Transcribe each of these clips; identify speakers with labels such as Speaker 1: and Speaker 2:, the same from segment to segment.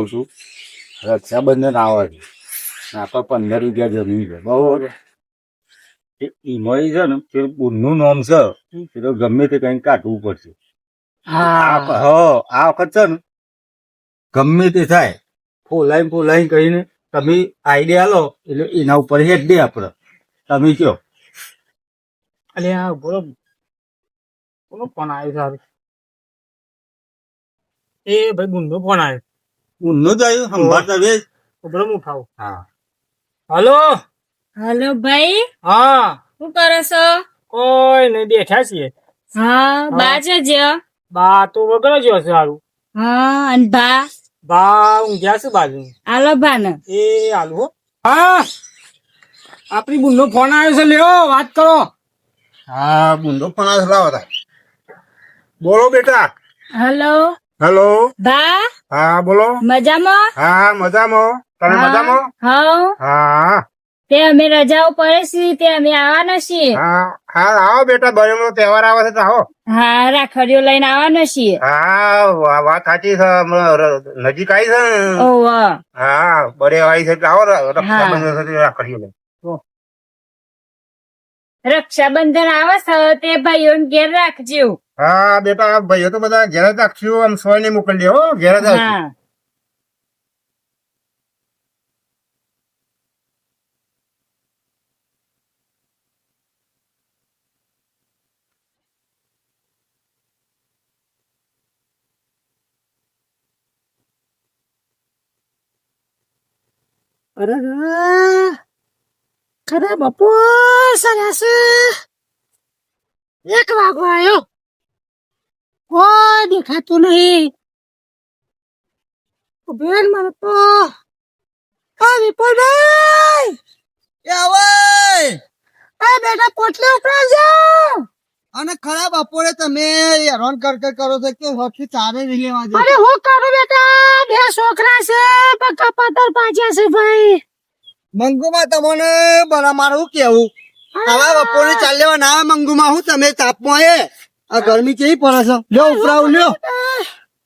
Speaker 1: કહું છું રક્ષાબંધન આવે છે. આપણે પંદર રૂપિયા જમીન છે. બરોબર? એ ઈમોઈ છે ને પેલું બુનનું નામ છે પેલો ગમે તે કંઈક કાઢવું પડશે. હ. આ વખત છે ને ગમે તે થાય ફોલાઈ ફોલાઈ કહીને તમે આઈડિયા લો એટલે એના ઉપર હેડ દે આપણે તમે કયો?
Speaker 2: અલે આ બોલો કોનો ફોન આવ્યો સારું એ ભાઈ ગુંડો ફોન આવ્યો.
Speaker 1: ઊનનું જ આવ્યું સંભાળતા બે
Speaker 2: તો બોલો હા. હલો?
Speaker 3: હલો ભાઈ.
Speaker 2: હા.
Speaker 3: શું કરો છો?
Speaker 2: કોઈ નહીં બેઠા છીએ.
Speaker 3: હા બા જજો
Speaker 2: બા તો વગર જ હશે સારું
Speaker 3: હા અને બા?
Speaker 2: બા હું ગયા છું બાજુ.
Speaker 3: હાલો બા ને
Speaker 2: એ હાલો હા. આપણી બુનનો ફોન આવ્યો છે લ્યો વાત કરો.
Speaker 1: હા બુંદો ફોન આ લાવો બોલો બેટા.
Speaker 3: હલો.
Speaker 1: હેલો?
Speaker 3: બા?
Speaker 1: હા બોલો.
Speaker 3: મજામાં?
Speaker 1: હા મજામાં. તમે મજામાં?
Speaker 3: હા
Speaker 1: હા.
Speaker 3: તે અમે રજા પડે છીએ તે અમે આવવાના છીએ.
Speaker 1: હા હા આવો બેટા બહેનો તહેવાર આવે છે તો આવો.
Speaker 3: હા રાખડીઓ લઈને આવવાના છીએ.
Speaker 1: હા વાત સાચી છે નજીક આવી છે ને? હા. બરે આવી છે આવો રક્ષાબંધન સાથે રાખડીએ લઈ.
Speaker 3: રક્ષાબંધન આવે છે તે ભાઈઓ ઘેર રાખજો.
Speaker 1: હા, બેટા ભાઈઓ તો બધા ઘેર રાખશું આમ સોય ને મોકલી દે, હો, ઘેર.
Speaker 3: હા.
Speaker 2: અરે ખરે બપો, સરસ. એક વાગો આવ્યો કોઈ દેખાતું નહીં. બેન મને તો આ વિપુલભાઈ આ બેટા પોટલી ઉપરા જાઓ
Speaker 4: અને ખરાબ બપોરે તમે હેરાન કર કર કરો છો કે જ લેવા દે
Speaker 2: અરે હું કરું બેટા? બે છોકરા છે પક્કા પાતર પાછા છે ભાઈ.
Speaker 4: મંગુમાં તમને બરા મારું કેવું? આવા બપોરે ચાલ લેવા ના મંગુમાં હું તમે તાપમાં એ આ ગરમી કેવી પડે છે? લ્યો ઉપરાવ લ્યો.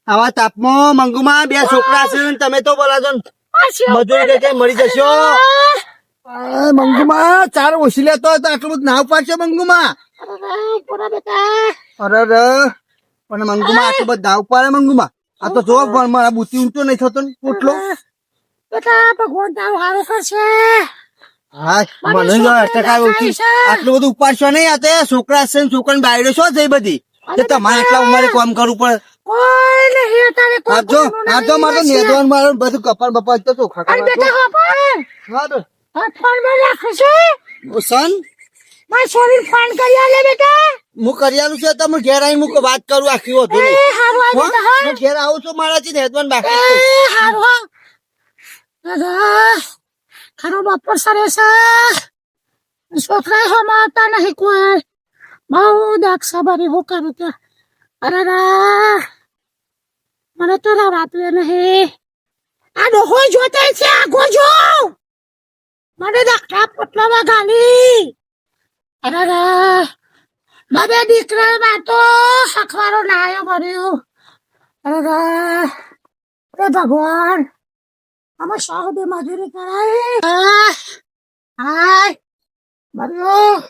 Speaker 4: આવા તાપમાં મંગુમાં બે છોકરા છે તમે તો બોલા છો મજૂરી કઈ મળી જશો? મંગુમાં ચાર ઓછી લેતો હતો તો આટલું બધું નાવ પાડશે મંગુમાં? અરે રે પણ મંગુમાં આટલું બધું નાવ પાડે મંગુમાં? આ તો જો પણ મારા બુતી ઊંચો નહીં થતો ને પોટલો.
Speaker 2: બેટા ભગવાન તારું હારું કરશે
Speaker 4: મને જો ટકા આટલું બધું ઉપાડશો નહીં આ તો છોકરા છે ને બાયડો બધી. તે તમારે આટલા ઉંમરે કામ કરવું પડે.
Speaker 2: કોઈ નહીં તારે કોઈ
Speaker 4: આપજો આપજો મારે નેદવાન મારે બધું કપાળ બપાળ તો ચોખા
Speaker 2: અરે બેટા
Speaker 4: કરવા હા તો.
Speaker 2: આ ફોનમાં રાખે છે
Speaker 4: ઓ સન?
Speaker 2: મારા છોરી ફોન કરી આલે બેટા.
Speaker 4: હું કરિયાલું છે તો હું ઘેર આવી હું વાત કરું આખી વધુ હો? ઘેર આવું છું મારાથી નેદવાન બાકી
Speaker 2: હારું હા. ખરો બપોર સરે છે છોકરા સમાતા નહીં કોઈ બહુ દાક્ષા ભરી હું કરું ત્યાં અરે રા મને તો રાતું નહીં આ ડોહો જોતે છે આગો જો મને દાખલા પોટલામાં ગાલી અરે રા બાબે દીકરા માં તો સખવારો નાયો ભર્યું અરે રા ભગવાન અમે શા સુધી મજૂરી કરાય હાય ભર્યું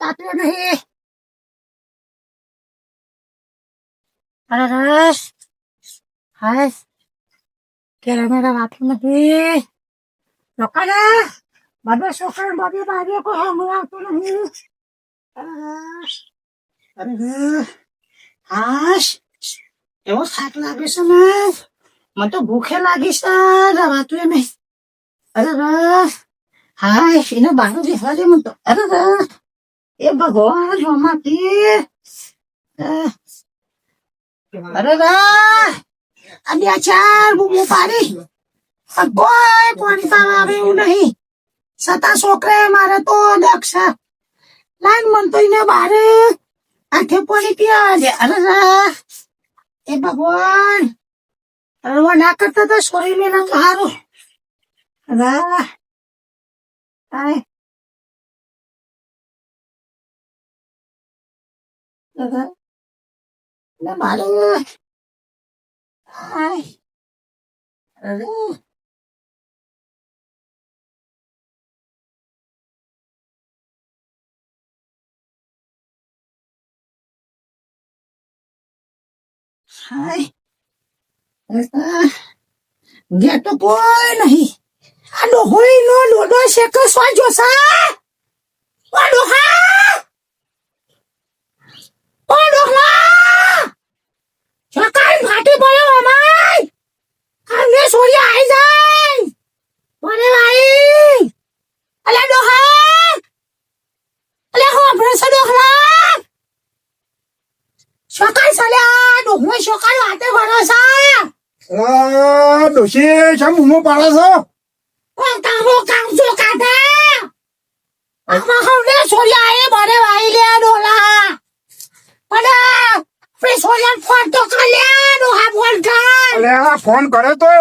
Speaker 2: તાત્યો નહીં અરે રસ હાય ત્યારે મેરા વાતું નથી લોકોને બધે છોકરા બધી બારીઓ કોઈ હમણાં આવતું નહીં અરે રસ મને તો ભૂખે લાગી છે રવાતું એમ અરે હાય, એને બારું દેખવા દે મને તો. અરે એ ભગવાન જોમાંથી અરે અને આ ચાર બૂમો પાડી. કોઈ પાણી પાવા આવે એવું નહીં. છતાં છોકરા મારે તો દક્ષ. લાઈન મન તો એને બારે. આંખે પાણી પીવા દે. અરે એ ભગવાન. રવા ના કરતા તો સોરી મેલા તો હારું રા આય દાદા ના મારે આય ઘેર તો કોઈ નહીં. આ ડોહોઈ નો લોડો શેક સ્વાજો સા? ઓ ડોહા! ઓ ડોહલા સકાળ ફાટી પડ્યો અમાય. કાલે સોરી આઈ જાય. મને ભાઈ. અલે ડોહા! અલે હો બ્રસ ડોહલા સકાળ સાલ્યા ડોહો સકાળ હાથે ભરોસા
Speaker 1: ડોશી શા બૂમો પાડો છો?
Speaker 2: તારો કામ શું કાઢે? આમાં હવને સોરિયા એ બરે વાઈ લે ડોલા. અને ફે સોરિયા ફોન તો કાલે નો હા બોલ કર
Speaker 1: અલે આ ફોન કર્યો તો?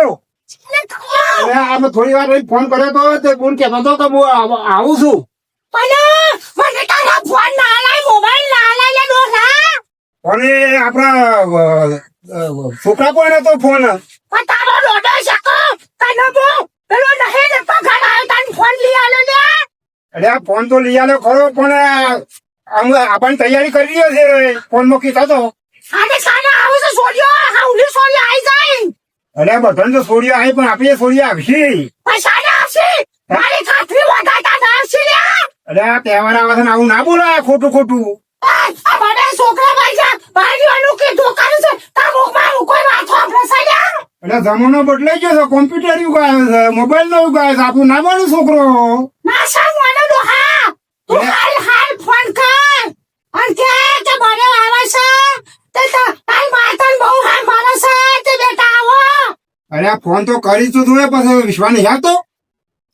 Speaker 1: અલે આમ થોડી વાર ફોન કર્યો તો તે બોન કહેતો તો કે હું આવ- છું.
Speaker 2: પણ મને તારા ફોન ના લાય મોબાઈલ ના લાય લે ડોલા.
Speaker 1: ફોન એ આપણા છોકરા કોને તો ફોન
Speaker 2: પણ તારો લોડો શકો તને બો પેલો નહીં ને પગાર આવ્યો તને ફોન લઈ આલો લે
Speaker 1: અરે ફોન તો લઈ આલો ખરો પણ આમ આપણને તૈયારી કરી રહ્યો છે ફોનમાં કીધા તો.
Speaker 2: આને સાને આવે છે સોરિયો હાઉલી સોરિયા આઈ જાય.
Speaker 1: અરે બધાને તો છોડ્યો આવી પણ આપણે છોડી આવશી.
Speaker 2: પૈસા ના આવશે? મારી ખાતરી વધારતા ના લે
Speaker 1: અરે આ તહેવાર આવે છે આવું ના બોલાય ખોટું ખોટું. એટલે જમાનો બદલાઈ ગયો છે. કોમ્પ્યુટર યુગ આવે છે. મોબાઈલ નો યુગ આવે છે. આપણું ના બોલું છોકરો.
Speaker 2: ના સા મને હા? તું હાલ હાલ ફોન કર. અને કે કે મને આવે છે? તે તો તારી માતન બહુ હાલ મારે છે. તે બેટા આવો.
Speaker 1: અરે ફોન તો કરી તો તું પછી વિશ્વા નહીં આવતો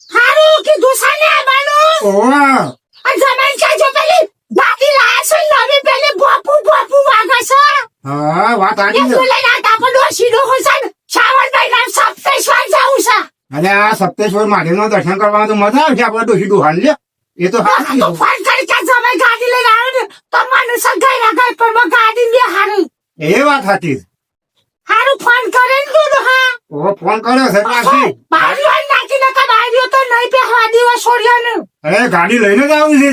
Speaker 2: હારું કીધું છે ને બાનું.
Speaker 1: ઓવા
Speaker 2: આ છે જો પેલી દાદી લાયા છે નવી પેલી બોપુ બોપુ વાગે છે.
Speaker 1: હા વાત આની છે.
Speaker 2: ફૂલે ના તાપો ડોશીનો હોય છે શ્રાવણ મહિના સપ્તેશ્વર જવું છે.
Speaker 1: અરે આ સપ્તેશ્વર મહાદેવનું દર્શન કરવા તો મજા આવશે આપણે ડોસી ડુહાન લે એ તો
Speaker 2: આ તો ફોન કરી કે તમે ગાડી લઈને આવ્યો ને તો મને સગાઈ ગઈ પણ મેં ગાડી લે હારું.
Speaker 1: એ વાત હતી
Speaker 2: હારું ફોન કરે ને હા.
Speaker 1: ઓ ફોન કર્યો છે પાછી
Speaker 2: બારીઓ નાખી ને કે બારીઓ તો નહીં પહેવા દીવા છોડ્યો ને
Speaker 1: અરે ગાડી લઈને જ આવું છે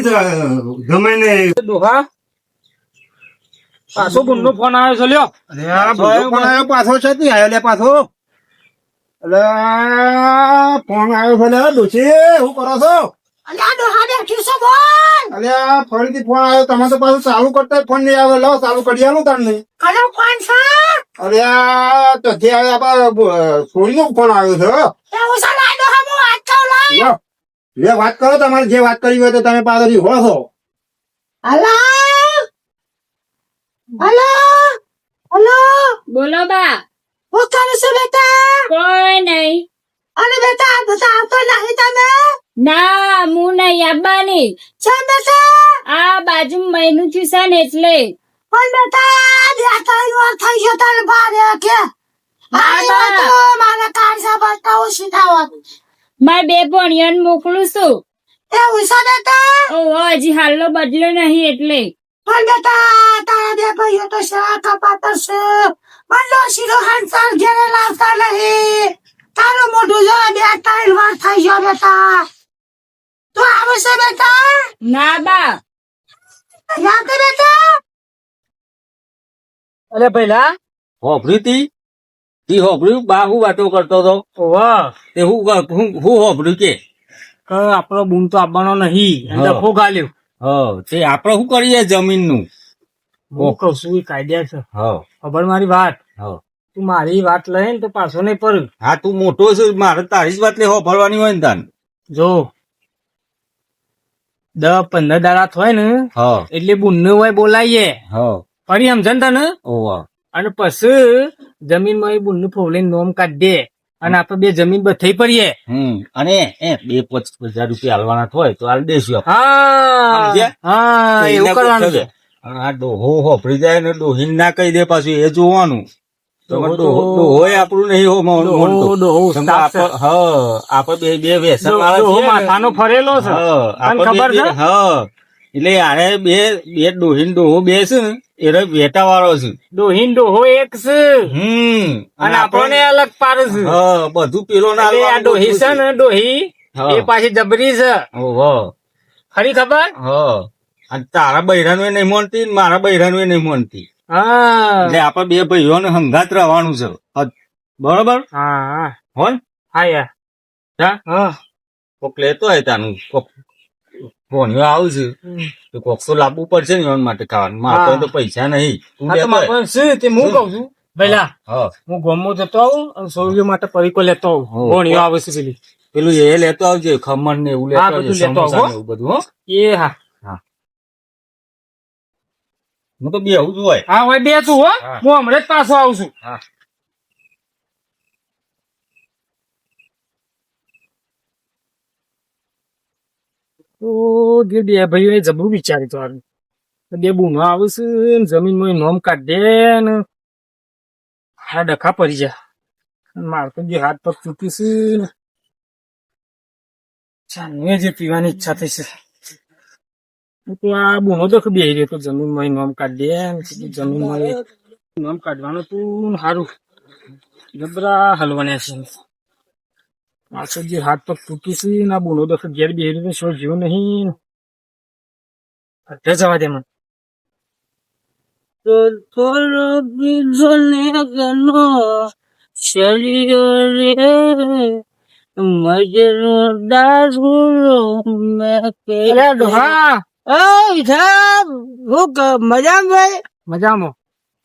Speaker 1: ગમે ને.
Speaker 5: ડોહા પાછો ગુંડનો ફોન આવ્યો છે લ્યો.
Speaker 1: અરે આ બીજો ફોન આવ્યો પાછો છે તે આવ્યો લે પાછો. એટલે ફોન આવ્યો છે લે ડોસી શું કરો છો?
Speaker 2: અલ્યા ડોહા બેઠી છે બોલ.
Speaker 1: અરે આ ફરીથી ફોન આવ્યો તમે તો પાછું ચાલુ કરતા ફોન નહીં આવે લો ચાલુ કરી આલું તમને
Speaker 2: કનો ફોન છે?
Speaker 1: અરે આ તો જે છોડીનો ફોન આવ્યો છે
Speaker 2: એવું છે કહું લા
Speaker 1: વાત કરો તમારે જે વાત કરી હોય તો તમે પાછળથી હો છો.
Speaker 2: હલો? હલો? હલો?
Speaker 3: બોલો બા.
Speaker 2: હું કરે છે બેટા?
Speaker 3: કોઈ નહીં.
Speaker 2: અરે બેટા બધા આવતો નહીં તમે?
Speaker 3: ના હું નહીં આવવાની
Speaker 2: છે બેટા?
Speaker 3: આ બાજુ મહિનું છું છે ને એટલે.
Speaker 2: પણ બેટા બે ત્રણ વાર થઈ ગયો તારે ભારે કે. મારી તો મારે કાળજા બતાવો સીધા
Speaker 3: મારે બે ભણિયાને મોકલું છું.
Speaker 2: એ ઉષા બેટા
Speaker 3: ઓ હજી હાલનો બદલો નહીં એટલે.
Speaker 2: પણ બેટા તારા બે ભાઈઓ તો સેવા કપાતર છે? મને શીરો હંસાર ઘેરે લાવતા નહીં. તારું મોઢું જો બે ત્રણ વાર થઈ ગયો બેટા. તું આવે છે બેટા?
Speaker 3: ના બા.
Speaker 2: યાદ છે બેટા?
Speaker 5: અરે પહેલા
Speaker 6: હોભર્યું તી તી બા હું વાતો કરતો હતો?
Speaker 5: વાહ.
Speaker 6: તે હું હું હું કે?
Speaker 5: આપણો બૂમ તો આવવાનો નહીં. ડફો ગાલ્યો
Speaker 6: હ. તે આપણે શું કરીએ જમીનનું?
Speaker 5: હું કહું છું એ કાયદા છે.
Speaker 6: હ.
Speaker 5: ખબર મારી વાત?
Speaker 6: હ.
Speaker 5: તું મારી વાત લઈને તો પાછો નહીં પર
Speaker 6: હા તું મોટો છે મારે તારી જ વાત લે હોભળવાની હોય ને તાન.
Speaker 5: જો. દસ પંદર દાડા થાય ને
Speaker 6: હ.
Speaker 5: એટલે બુનને હોય બોલાવીએ
Speaker 6: હ.
Speaker 5: ફરી સમજણ તને?
Speaker 6: ઓવા
Speaker 5: અને પછી જમીનમાં એ બુનનું ફોવલીને નોમ કાઢ દે. અને આપણે બે જમીન બથઈ પડીએ.
Speaker 6: અને બે પચીસ હજાર રૂપિયા હાલવાના હોય તો હાલ દેશું
Speaker 5: હા. એવું કરવાનું છે.
Speaker 6: છે. અને આ ડોહો હોભરી જાય ને ડોહીને ના કહી દે પાછું એ જોવાનું. આપણું મો- બે બે વેસન.
Speaker 5: માથાનો ફરેલો છે. ખબર છે?
Speaker 6: હા. એટલે યારે બે બે ડોહીન ડોહો બે છે ને એ વેટા વાળો છે.
Speaker 5: ડોહીન ડોહો એક છે.
Speaker 6: હમ.
Speaker 5: અને આપણને અલગ પાડે છે.
Speaker 6: હા બધું પેલો ના
Speaker 5: આ ડોહી છે ને ડોહી એ પાછી જબરી છે.
Speaker 6: ઓહો.
Speaker 5: ખરી ખબર?
Speaker 6: હા. અને તારા બૈરાનું નહીં મોનતી મારા મારા બૈરાનું નહીં મોનતી.
Speaker 5: હા.
Speaker 6: એટલે આપણે બે ભાઈઓને હંગાત રહેવાનું છે. બરોબર?
Speaker 5: હા. હા
Speaker 6: હો ને?
Speaker 5: હા યાર
Speaker 6: હા. કોક લેતો હોય તાનું કોક ભોણિયો આવું છું તો કોક તો લાવવું પડશે ને એના માટે ખાવાનું. મારે તો પૈસા નહીં. તું
Speaker 5: છે તે હું કઉ છું? પેલા
Speaker 6: હું
Speaker 5: ગમો જતો આવું અને સૌર્ય માટે પરીકો લેતો આવું. ભોણિયો આવે છે પેલી.
Speaker 6: પેલું એ લેતો આવજે ખમણ ને એવું લેતો આવજે સમોસા ને એવું બધું
Speaker 5: એ હા.
Speaker 6: હું. તો બે આવું છું હોય.
Speaker 5: હા હોય બે તું હો.
Speaker 6: હું
Speaker 5: હમણાં જ પાછો આવું છું.
Speaker 6: હા.
Speaker 5: તો જે બે ભાઈઓ જબરું વિચાર્યું તો. તો બે બુનો આવશે છે ને જમીનમાં નોમ કાઢે ને હા ડખા પડી જાય. માર તો જે હાથ પગ ચૂકીશ ને ચાને જે પીવાની ઈચ્છા થઈ છે. તો આ બુનો તો બે રહ્યો તો જમીનમાં નોમ કાઢે ને જમીનમાં નોમ કાઢવાનું તું સારું જબરા હલવાના છે. પાછો જે હાથ પગ તૂટી છે ને બુનો તો ઘેર બે રહ્યો તો જીવ નહીં? અડધે જવા દે મને.
Speaker 7: તો થોડો બીજો ને ગનો શરીર રે મજનો દારૂ મેં કે
Speaker 5: અરે ડોહા!
Speaker 7: ઓય સાહેબ હું મજામાં ભાઈ?
Speaker 5: મજામાં.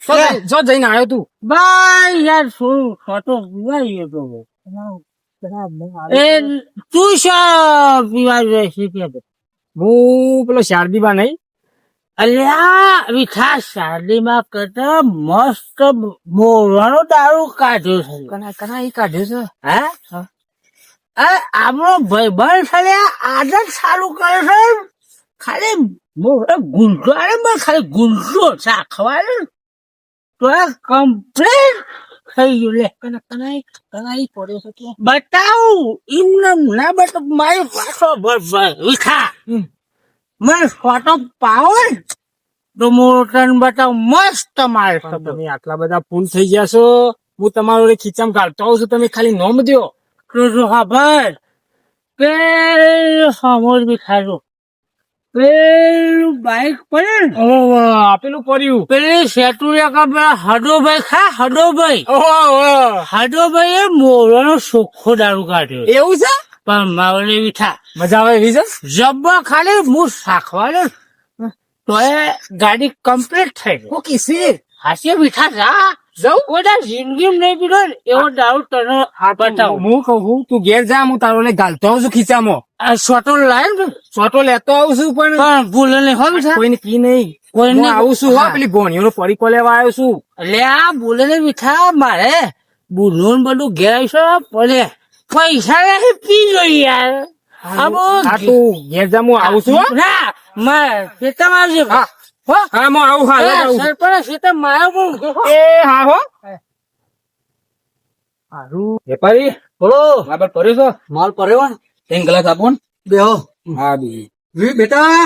Speaker 5: જો જઈ- જો જઈને આવ્યો તું.
Speaker 7: ભાઈ યાર શું ખોટો પીવાઈ ગયો તો? તું શા પીવા
Speaker 5: હું પેલો નહીં.
Speaker 7: અલ્યા વિઠા શારદીમાં કરતા મસ્ત મોરવાનો દારૂ કાઢ્યો છે.
Speaker 5: કના કના એ કાઢ્યો છે?
Speaker 7: હે? આ આપણો ભાઈબંધ છે આદત સારું કરે છે ખાલી મોટો ગુંડો અરે ખાલી ગુંજો ચાખવાનો તો આ કમ્પ્લીટ થઈ ગયું. લે
Speaker 5: કના કના એ કના એ પડ્યો છે કે.
Speaker 7: બતાવું એમને ના બતાવ. મારી પાછો વિખા. મને ફોટો પાવો તો મોટન બતાવ. મસ્ત મારે
Speaker 5: તમે આટલા બધા ફૂલ થઈ ગયા છો. હું તમારો ખીચામ કાઢતો આવું છું. તમે ખાલી નોમ દ્યો.
Speaker 7: તો જો ખબર પેલું સમોર બી ખાજો પેલું બાઈક પડે ને.
Speaker 5: ઓહો આપેલું પડ્યું.
Speaker 7: પેલી સેતુરિયા કા પેલા હડોભાઈ ખા હડોભાઈ.
Speaker 5: ઓહો.
Speaker 7: હડોભાઈ એ મોરવાનો ચોખ્ખો દારૂ કાઢ્યો
Speaker 5: એવું છે?
Speaker 7: પણ માવલે મીઠા
Speaker 5: મજા આવે એવી છે?
Speaker 7: જબ્બા ખાલી હું શાખવાનો તો એ ગાડી કમ્પ્લીટ થઈ ગઈ.
Speaker 5: હું કિસી?
Speaker 7: હાસ્ય મીઠા જા જવું બધા જિંદગી નહીં એવો દારૂ તને બતાવું.
Speaker 5: હું કહું તું ઘેર જા હું તારો લઈ ગાલતો આવું છું ખીચામાં
Speaker 7: સોટો લાય ને
Speaker 5: છોટો લેતો આવું છું પણ
Speaker 7: પણ નહીં હોય
Speaker 5: કોઈને કી નહીં.
Speaker 7: કોઈને-
Speaker 5: આવું છું હો
Speaker 7: હા.
Speaker 5: પેલી ગોણીઓ પરીકો લેવા આવ્યો છું.
Speaker 7: એટલે આ બોલે ને મીઠા મારે બુનું બધું ઘેર આવીશું પડે પૈસા નહીં પી ગઈ યાર. આ
Speaker 5: તું ઘેર જા હું આવું છું હો.
Speaker 7: ના મારે ખેતરમાં આવજે
Speaker 5: હા.
Speaker 7: હો?
Speaker 5: આવું હા આવું.
Speaker 7: સરપંચ ખેતર મારા પણ
Speaker 5: એ હા હો. હારું. વેપારી
Speaker 8: બોલો.
Speaker 5: બરાબર પડ્યો છો?
Speaker 8: માલ પડ્યો ને?
Speaker 5: ગ્લાસ આપો ને.
Speaker 8: બેહો.
Speaker 5: હા બી.
Speaker 8: વી બેટા.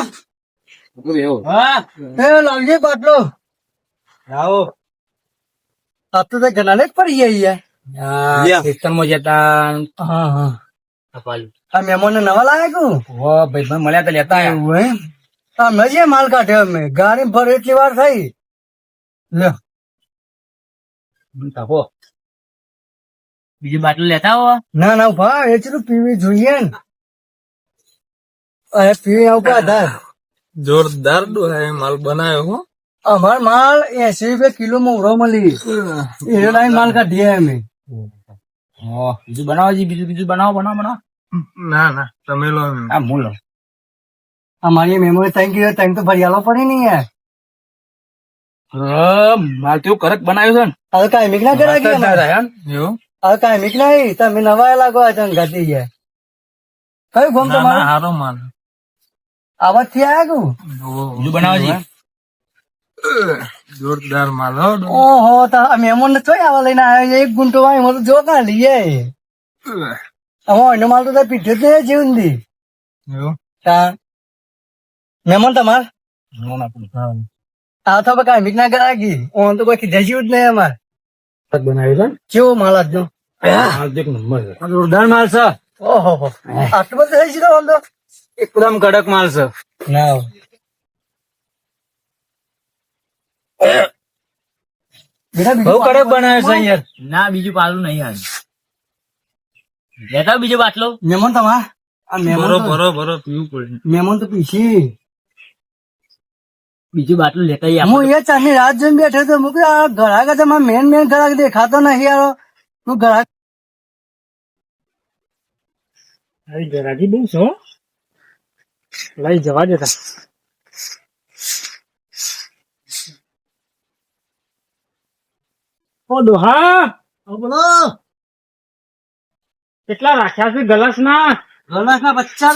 Speaker 5: બેહો.
Speaker 8: હા. એ લાલજી બાટલો.
Speaker 5: આવો
Speaker 8: આપ તો ઘણા જ પડી ગયા યાર.
Speaker 5: ખેતરમાં જતા.
Speaker 8: હા હા. આ મહેમાન નવા લાયા કુ
Speaker 5: ઓ ભાઈ ભાઈ મળ્યા તો લેતા આયા.
Speaker 8: એમ અમે માલ કાઢે અમે. ગાડી ભરે એટલી વાર થઈ.
Speaker 5: લે. તાપો. બીજી બાટલી લેતા આવો.
Speaker 8: ના ના ભા એટલું પીવી જોઈએ ને. અરે પીવી આવું કા ધાર?
Speaker 5: જોરદાર માલ બનાવ્યો હો.
Speaker 8: અમાર માલ એસી રૂપિયા કિલો માં ઉરો મળી. એ લાઈન માલ કાઢીએ અમે.
Speaker 5: બીજું બનાવો જી બીજું બીજું બનાવો બનાવો બનાવો.
Speaker 6: ના ના તમે લો
Speaker 5: આ મૂળ
Speaker 8: અમારી મેમોરી થઈ યુ થેન્ક તો ફરિયાલો પડી નહીં યાર
Speaker 5: માલ તો એવું કરક બનાવ્યો છે ને.
Speaker 8: હવે કાંઈ મીક ના કરા કે અમારે?
Speaker 5: એવું?
Speaker 8: હવે કાંઈ મીક નહીં તમે નવા લાગો આ ઘટી ગયા. કયું ફોર્મ તમારું?
Speaker 5: હારો માલ.
Speaker 8: આવાજથી આયા કુ
Speaker 5: બીજું બનાવો
Speaker 6: જોરદાર માલ
Speaker 8: ઓહો તો આ મહેમાન ને ચોય આવા લઈને આવ્યા એક ગુંટો વાય મને જો કાં લઈએ. હવે માલ તો પીઠે જ દી તા મહેમાન તમાર? આ તો કઈ મીટ ના કરાગી ઓન તો કોઈ કીધા જ નહીં અમાર.
Speaker 5: બનાવી છે
Speaker 8: કેવો માલ આજનો
Speaker 5: એક નંબર છે.
Speaker 8: જોરદાર માલ છે? ઓહો આટલું બધું થઈ ગયું ઓન તો
Speaker 5: એકદમ કડક માલ છે.
Speaker 8: ના.
Speaker 5: બહુ કડક બનાવે છે યાર
Speaker 7: ના બીજું પાલું નહીં હાલ લેતા બીજો બાટલો.
Speaker 8: મહેમાન તમાર? આ મહેમાન
Speaker 5: બરો બરો પીવું પડે.
Speaker 8: મહેમાન તો પીછી
Speaker 7: બીજું બાટલું લેતા આવીએ
Speaker 8: હું એ ચાની રાત જોઈને બેઠો તો મૂકી આ ઘરાક તો મારા મેન મેન ઘરાક દેખાતો નથી યાર. હું ઘરાક
Speaker 5: અરે જરાકી બહુ છો લઈ જવા દેતા. ઓ દોહા.
Speaker 8: બોલો.
Speaker 5: કેટલા રાખ્યા છે ગલાસ ના
Speaker 8: ગલાસ ના બચ્ચા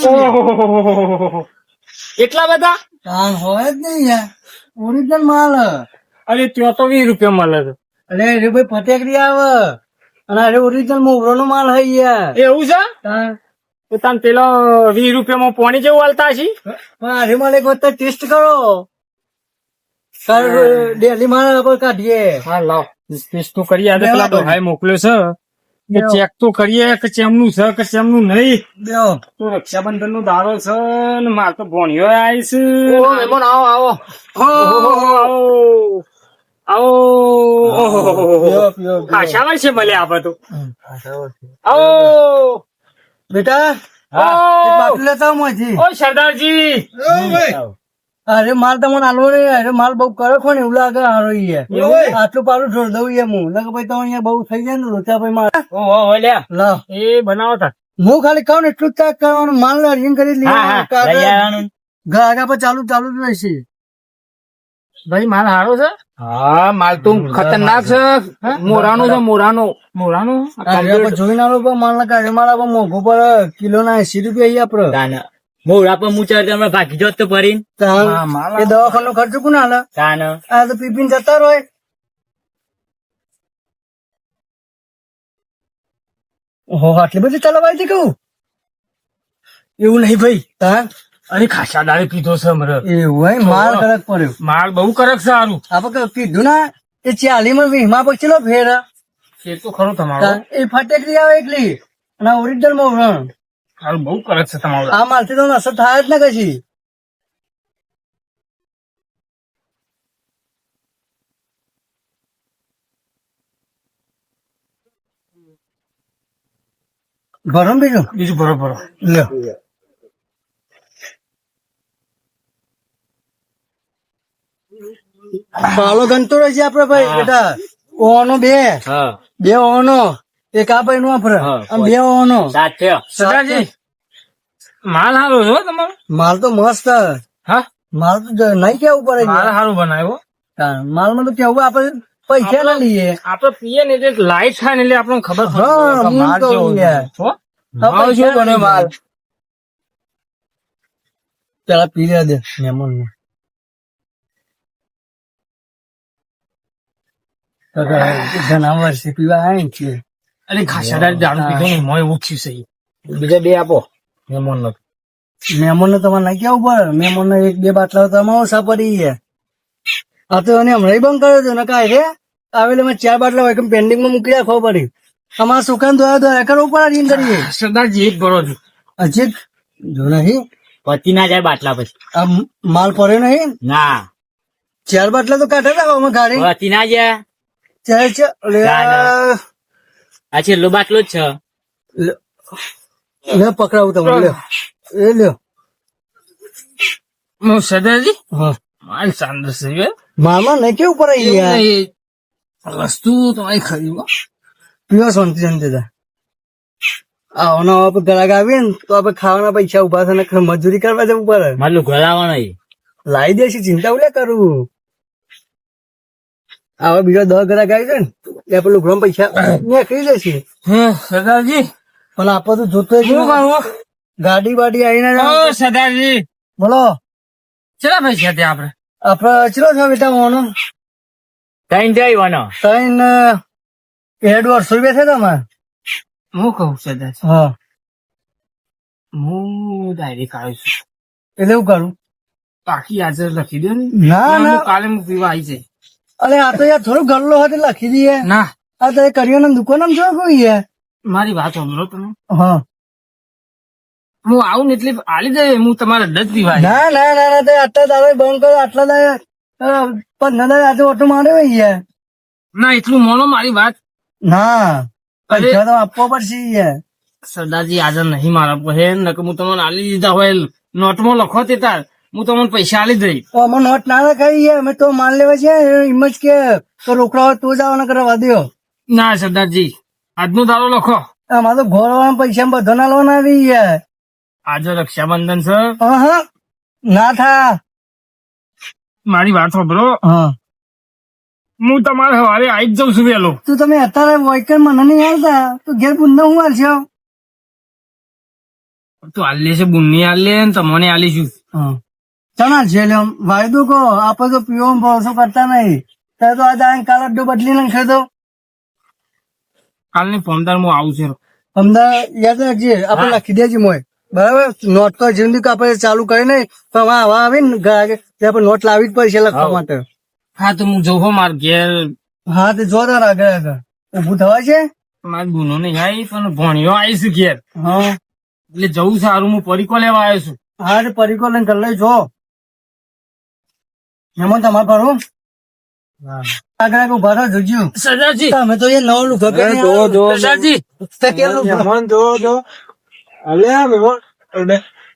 Speaker 5: એટલા બધા?
Speaker 8: કામ હોય જ નહીં યાર. ઓરિજિનલ માલ.
Speaker 5: અરે ત્યાં તો વીસ રૂપિયા મળે છે
Speaker 8: અરે અરે ભાઈ ફટેકડી આવે. અને અરે ઓરિજિનલ મોગરો નો માલ હોય યાર.
Speaker 5: એવું છે?
Speaker 8: તાન.
Speaker 5: તો તમે પેલો વીસ રૂપિયામાં પોણી જેવું હાલતા હશી?
Speaker 8: પણ અરે માલ એક વખત ટેસ્ટ કરો. ડેલી માલ કાઢીએ.
Speaker 5: હા લાવ. ટેસ્ટ તો કરી આજે પેલા
Speaker 8: તો
Speaker 5: ભાઈ મોકલ્યો છે. કે ચેક તો કરીએ કે ચેમનું છે કે ચેમનું નહીં. તો રક્ષાબંધન નો દારો છે ને માર તો ભોણિયો આવીશ
Speaker 8: મહેમાન આવો આવો.
Speaker 5: આવો. આવો. આશાવાય છે ભલે આપે તો
Speaker 8: હમ,
Speaker 5: આવો.
Speaker 8: બેટા
Speaker 5: હા.
Speaker 8: લેતા.
Speaker 5: ઓ સરદારજી
Speaker 8: અરે માલ તમને આલવો નહીં. અરે માલ બહુ કરો ખો ને એવું લાગે હારો ઈ. આટલું પાલું છોડ દઉં યાર હું. લગે ભાઈ તમે અહીંયા બહુ થઈ જાય ને રોચા ભાઈ માર. લો
Speaker 5: એ બનાવો તા
Speaker 8: હું ખાલી કહું ને એટલું જ ચેક કરવાનું. માલ અર્જિંગ કરી લઈ
Speaker 5: હા, હા,
Speaker 8: કાગળ.
Speaker 7: લઈ આવવાનું.
Speaker 8: ઘર આગળ પર ચાલુ ચાલુ જ રહેશે.
Speaker 5: ભાઈ માલ હારો છે? હા માલ તો ખતરનાક છે. મોરાનો છે મોરાનો. મોરાનો?
Speaker 8: જોઈને આલો માલ ના કાઢે માલ આપણે મોંઘું પર કિલો ના એસી રૂપિયા આપડે.
Speaker 7: મોડા પર હું તમે ભાગી જોત તો
Speaker 8: એ દવાખાનો ખર્ચો કોને હાલે
Speaker 7: તાન.
Speaker 8: આ તો પીપીને જતા રહે ઓહો આટલી બધી ચલાવાય છે કહું
Speaker 5: એવું નહીં ભાઈ.
Speaker 8: તા
Speaker 5: અરે ખાસા દાડે પીધો છે હમણાં.
Speaker 8: એવું હોય? માલ કડક પડ્યો.
Speaker 5: માલ બહુ કરક છે સારું
Speaker 8: આપણે કીધું ના એ ચાલી માં વીમા પછી લો ફેર
Speaker 5: એ તો ખરું તમારો.
Speaker 8: એ ફટેકડી આવે એટલી. અને ઓરિજિનલ મોહરણ.
Speaker 5: સારું બહુ કરત છે તમારું.
Speaker 8: આ માલથી તો અસર થાય જ ને કશી? ભરો બીજું? બીજું
Speaker 5: બીજું બરોબર
Speaker 8: લ્યો પાલો ગણતો રહેશે આપડે ભાઈ બેટા. ઓનો બે.
Speaker 7: હા.
Speaker 8: બે ઓનો. એક આ ભાઈ નો
Speaker 7: વાપરે.
Speaker 8: આમ બે
Speaker 7: નો
Speaker 5: સદાજી માલ સારો છો તમારો?
Speaker 8: માલ તો મસ્ત.
Speaker 5: હા?
Speaker 8: માલ તો નહીં કેવું પડે
Speaker 5: માલ સારું બનાવ્યો.
Speaker 8: માલમાં તો કેવું આપડે પૈસા ના લઈએ.
Speaker 5: આપડે પીએ ને એટલે લાઈટ થાય ને એટલે આપણને ખબર પડે શું બને માલ
Speaker 8: પેલા પી લે દે મહેમાન ને ઘણા વર્ષે પીવા આવે છે
Speaker 5: અરે ખાસા દાડે દારૂ પીધો ને મોય થયું છે બીજા બે આપો મહેમાન નો
Speaker 8: મહેમાન ને તમારે ના આવું પડે મહેમાન ને એક બે બાટલા તમે ઓછા પડી છે. આ તો એને હમણાં બંધ કર્યો હતો ને કાંઈ રે આવેલે મેં ચાર બાટલા હોય પેન્ડિંગમાં મૂકી રાખવા પડી તમારા સુકાન ધોયા ધોયા કરવું પડે રીન કરીએ
Speaker 5: સરદારજી એક ભરો છો.
Speaker 8: અજીત જો નહીં.
Speaker 7: પતી ના જાય બાટલા પછી.
Speaker 8: માલ પડ્યો નહીં?
Speaker 7: ના.
Speaker 8: ચાર બાટલા તો કાઢે રાખો અમે ગાડી
Speaker 7: પતી ના જાય.
Speaker 8: ચાલ ચાર લે
Speaker 7: ના, આ છેલ્લો બાટલો જ છે.
Speaker 8: લે- પકડાવું તમને લ્યો એ લ્યો
Speaker 5: હું સદાજી
Speaker 8: હા.
Speaker 5: માલ સાંદર છે.
Speaker 8: મામા નહીં કેવું પડે યાર
Speaker 5: વસ્તુ તમારી ખરી.
Speaker 8: પીવા શાંતિ શાંતિ દા આવનો આપણે ગળા આવીએ ને તો આપણે ખાવાના પૈસા ઊભા થઈને મજૂરી કરવા જવું પડે.
Speaker 7: મારું ઘરાવાનો
Speaker 8: લાવી દેશે ચિંતા ઉલે કરવું હવે બીજો દસ ગળા આવી જાય ને એટલે પેલું ઘણો પૈસા નીકળી જશે
Speaker 5: હે સરદારજી?
Speaker 8: પણ આપણે તો જોતો
Speaker 5: શું. કરવું?
Speaker 8: ગાડી બાડી આવીને
Speaker 5: ઓ સરદારજી.
Speaker 8: બોલો.
Speaker 5: ચલા પૈસા ત્યાં આપણે
Speaker 8: આપડે ચલો છો બેટા મોનો?
Speaker 7: ત્રણ જાય વાનો
Speaker 8: ત્રણ એડ વર્ષ રૂપિયા છે તમારે?
Speaker 5: હું કહું સરદાર
Speaker 8: હા.
Speaker 5: હું ડાયરી કાઢું છું.
Speaker 8: એટલે એવું કરું?
Speaker 5: બાકી આજે લખી દો ને.
Speaker 8: ના ના
Speaker 5: કાલે હું પીવા આવી જાય
Speaker 8: અરે આ તો યાર થોડું ગલ્લો હતો લખી દઈએ.
Speaker 5: ના.
Speaker 8: આ તો કરિયાના દુકાન જો કોઈ યાર?
Speaker 5: મારી વાત સાંભળો તમે.
Speaker 8: હા.
Speaker 5: હું આવું ને એટલે આલી દે હું તમારા દસ પીવા
Speaker 8: ના ના ના ના તે આટલા દાડો બંધ કરો આટલા દાડે પંદર દાડે આજે ઓટો માર્યો યાર.
Speaker 5: ના એટલું મોનો મારી વાત.
Speaker 8: ના
Speaker 5: અરે.
Speaker 8: પૈસા તો આપવો પડશે યાર.
Speaker 5: સરદારજી આજે નહીં મારા પહે નકર હું તમને આલી દીધા હોય નોટમાં લખો તે તાર. હું તમને પૈસા આલી દઈ.
Speaker 8: તો અમે નોટ ના રખાઈ અમે તો માલ લેવા છે એમ જ કે તો રોકડા તો જવાના કરવા દો
Speaker 5: ના સરદારજી. આજનો દાડો લખો.
Speaker 8: અમારે તો ઘોર વાળા પૈસા બધો ના લોન આવી ગયા
Speaker 5: આજે રક્ષાબંધન છે
Speaker 8: હા હા ના થા.
Speaker 5: મારી વાત સાંભળો.
Speaker 8: હા.
Speaker 5: હું તમારે સવારે આવી જ જાઉં છું વેલો
Speaker 8: તું તમે અત્યારે વોઇકર મને નહીં આવતા તો ઘેર પુનઃ હું આવશે
Speaker 5: તો આલી છે બુન્ની હાલ લે તમને આલીશું.
Speaker 8: ચણા છે લે વાયદો કહો આપણે તો પીવો ભરોસો કરતા નહીં. ત્યારે તો આ આ કાલ અડ્ડો બદલી નાખે તો.
Speaker 5: કાલની ફોર્મદાર હું આવું છું.
Speaker 8: અમદાવાદ યાદ રાખજે આપણે લખી દેજે મોય. બરાબર? નોટ તો જિંદગી આપણે ચાલુ કરી નહીં તો હવે હવા આવે ને આપણે નોટ લાવી જ પડશે લખવા માટે.
Speaker 5: હા તો હું જોઉં માર ઘેર.
Speaker 8: હા તો જો તાર આગળ આગળ. ઊભું થવા છે?
Speaker 5: મારે ગુનો નહીં આવી પણ ભણ્યો આવીશ ઘેર.
Speaker 8: હા.
Speaker 5: એટલે જવું સારું હું પરીકો લેવા આવ્યો છું.
Speaker 8: હા તે પરીકો લઈને કરી લઈ જો. હેમંત તમારે ભરું આગળ ઊભા રહો જોજો.
Speaker 5: સરદારજી.
Speaker 8: તમે તો એ નવ લુગા પહેરી
Speaker 5: સરદારજી.
Speaker 8: તો કેટલું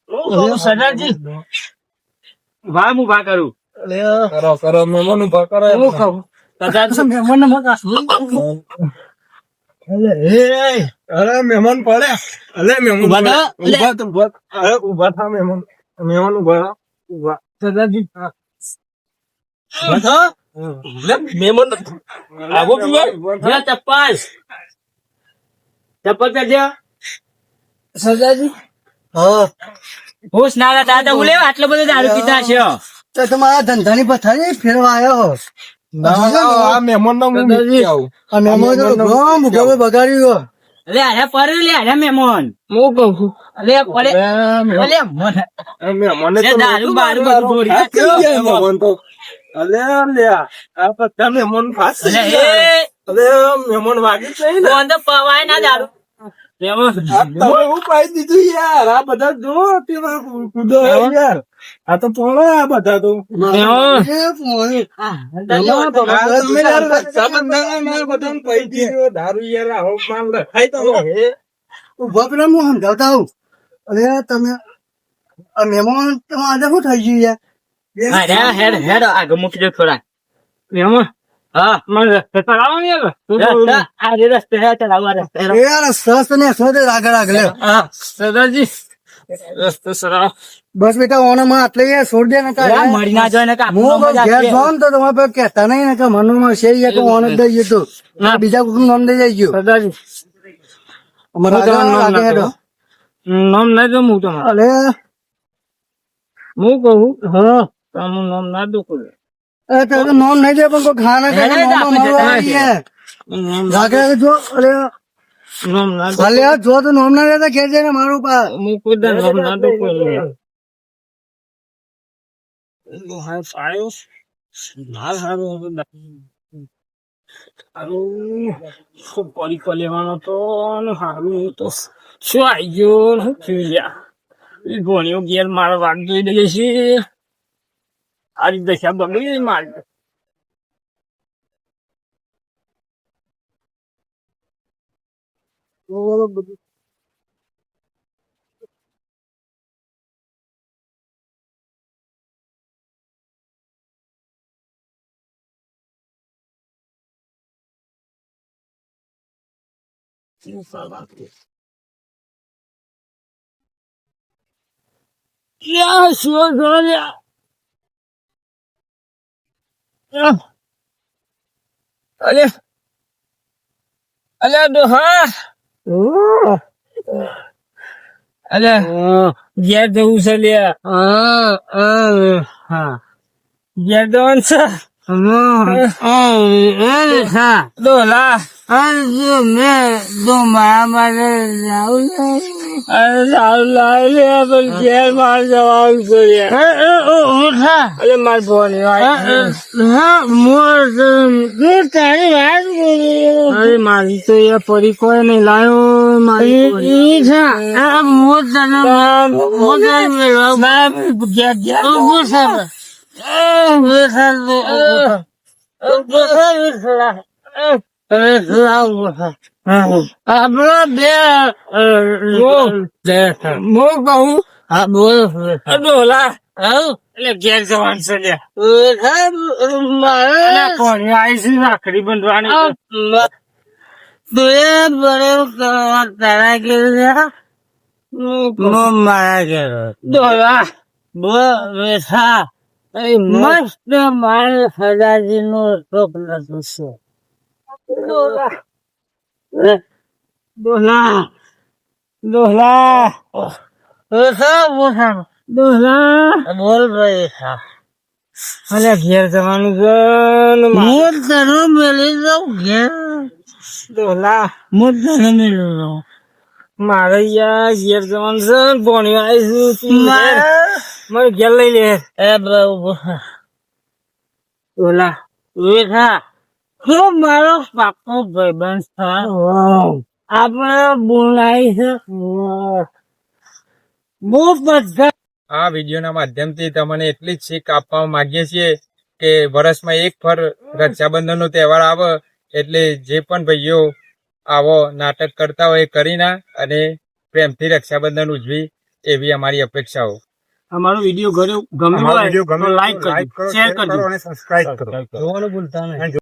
Speaker 5: ઓ, સરદારજી. વાહ હું ભા કરું
Speaker 8: કરો કરો મહેમાન ઊભા કરો.
Speaker 5: હું કહું સરદારજી.
Speaker 8: મહેમાન મગા અરે મહેમાન પડે. અલે મહેમાન
Speaker 5: ઊભા થા.
Speaker 8: ઊભા તો ઊભા થા. મહેમાન મહેમાન ઊભા. ઊભા.
Speaker 5: સરદારજી. મહેમાન આવો પીવા ચપ્પલ ચપ્પલ કરજો સરદારજી?
Speaker 8: હા.
Speaker 5: હોશ ના દાદા હું લેવા? આટલો બધો દારૂ પીતા છે.
Speaker 8: તો તમારા ધંધાની પથારી ફેરવા આવ્યો આ મહેમાન નો આ મહેમાન તો ઘણો મુગો બગાડ્યો
Speaker 7: અરે અરે પર લે અરે મેમોન.
Speaker 5: હું કહું
Speaker 7: અરે પડે અરે મન
Speaker 8: મહેમાન
Speaker 7: લે દારૂ બારૂ બધું ઢોળી નાખ્યું.
Speaker 8: અલે લે આ બધા મહેમાન ફાસ
Speaker 7: અરે
Speaker 8: મહેમાન વાગી છે ને.
Speaker 7: તો પવાય ના દારૂ.
Speaker 8: તમે હું પાઈ દીધું યાર આ બધા જો તેમાં કૂદો યાર. આ તો પોણો આ બધા તો.
Speaker 5: મેમોન.
Speaker 7: હા,
Speaker 8: આ યાર રક્ષાબંધન માલ બધાને પાઈ દીધું. દારૂ યાર આવો માલ લખાય તમે ઊભા પેલા હું સમજાવતા આવું. અરે તમે આ મહેમાન તમારે આજે શું થઈ ગયું યાર?
Speaker 7: અરે હેડ હેડ આગળ મૂકી દો થોડા
Speaker 5: મેમોન.
Speaker 7: હા.
Speaker 5: મને રસ્તે ચલાવો ને
Speaker 7: આ જે રસ્તે હે ચલાવો આ રસ્તે હેડો.
Speaker 8: યાર સરસ ને સરસ આગળ આગળ
Speaker 7: હા
Speaker 5: સરદારજી. રસ્તે ચલાવો.
Speaker 8: બસ બેટા ઓનામાં આટલે યાર છોડ દે ને
Speaker 7: અરે આ ના જાય ને કે
Speaker 8: હું ઘેર. તો તમારે કેતા કહેતા નહીં ને કે મનમાં છે કે ઓન જ દઈ ગયું તું.
Speaker 5: ના.
Speaker 8: બીજા કોઈનું નામ દઈ જાય ગયું.
Speaker 5: સરદારજી.
Speaker 8: અમારે
Speaker 5: નામ
Speaker 8: આગળ
Speaker 5: ના
Speaker 8: હેડો.
Speaker 5: નામ નહીં દઉં હું તમારે.
Speaker 8: અલે.
Speaker 5: હું કહું
Speaker 8: હા.
Speaker 5: તમારું નામ ના દુખું.
Speaker 8: એ તો તો નામ નહીં દે પણ કોઈ ખાના
Speaker 7: આપણે
Speaker 8: મારવા
Speaker 7: જતા
Speaker 8: આવી.
Speaker 5: નામ
Speaker 8: આગળ આગળ જો અલે
Speaker 5: નામ ના દઉં.
Speaker 8: જો તો નામ ના લેતા ઘેર જઈને મારું પા
Speaker 5: નામ ના હવે. લેવાનો શું ગયો શું થયું ઘેર મારા વાગ જોઈ દે છે રીતે દશા બગડી મારી લ્યા શું કરો લ્યા આહ. અલે. અલે ડોહા અલે. ઘેર જવું છે લે. હા ઘેર જવાનું છે. ડોલા
Speaker 7: અરે જો મેં જો મારા માટે રાહુલ અરે રાહુલ લાવી પણ ઘેર માર છે અરે માર ફોન
Speaker 5: અરે મારી તો એ પરી કોઈ નહીં લાયો મારી પરી.
Speaker 7: આપડો બે હું કહું હા બોલ
Speaker 5: ડોલા એટલે ઘેર જવાનું છે રાખડી બંધવાની
Speaker 7: તું બરાબર તારા ઘેર મારા ઘેર
Speaker 5: ડોલા
Speaker 7: બોલ મસ્ત મારે સદાજી નો નથી છે.
Speaker 5: ડોલા ડોલા ડોલા ડોલા
Speaker 7: બોલ ભાઈ
Speaker 5: અલે ઘેર જવાનું છે
Speaker 7: હું તને મેલી જાઉં ઘેર
Speaker 5: ડોલા
Speaker 7: હું તને મેલી જાઉં
Speaker 5: મારે યાર ઘેર જવાનું છે ભણી આવીશું
Speaker 7: મારે
Speaker 5: ઘેર લઈ લે
Speaker 7: એ બરાબર
Speaker 5: ડોલા
Speaker 7: બેઠા તું મારો પાકો ભાઈબંધ છે. આપણે બોલાય છે. બહુ બધા
Speaker 9: આ વિડીયોના માધ્યમથી તમને એટલી જ શીખ આપવા માંગીએ છીએ કે વર્ષમાં એક ફર રક્ષાબંધનનો તહેવાર આવે એટલે જે પણ ભાઈઓ આવો નાટક કરતા હોય એ કરી ના અને પ્રેમથી રક્ષાબંધન ઉજવી એવી અમારી અપેક્ષાઓ.
Speaker 5: અમારો વીડિયો ગમ્યો ગમે હોય તો લાઈક કરજો. શેર કરજો
Speaker 9: જોવાનું ભૂલતા નહીં.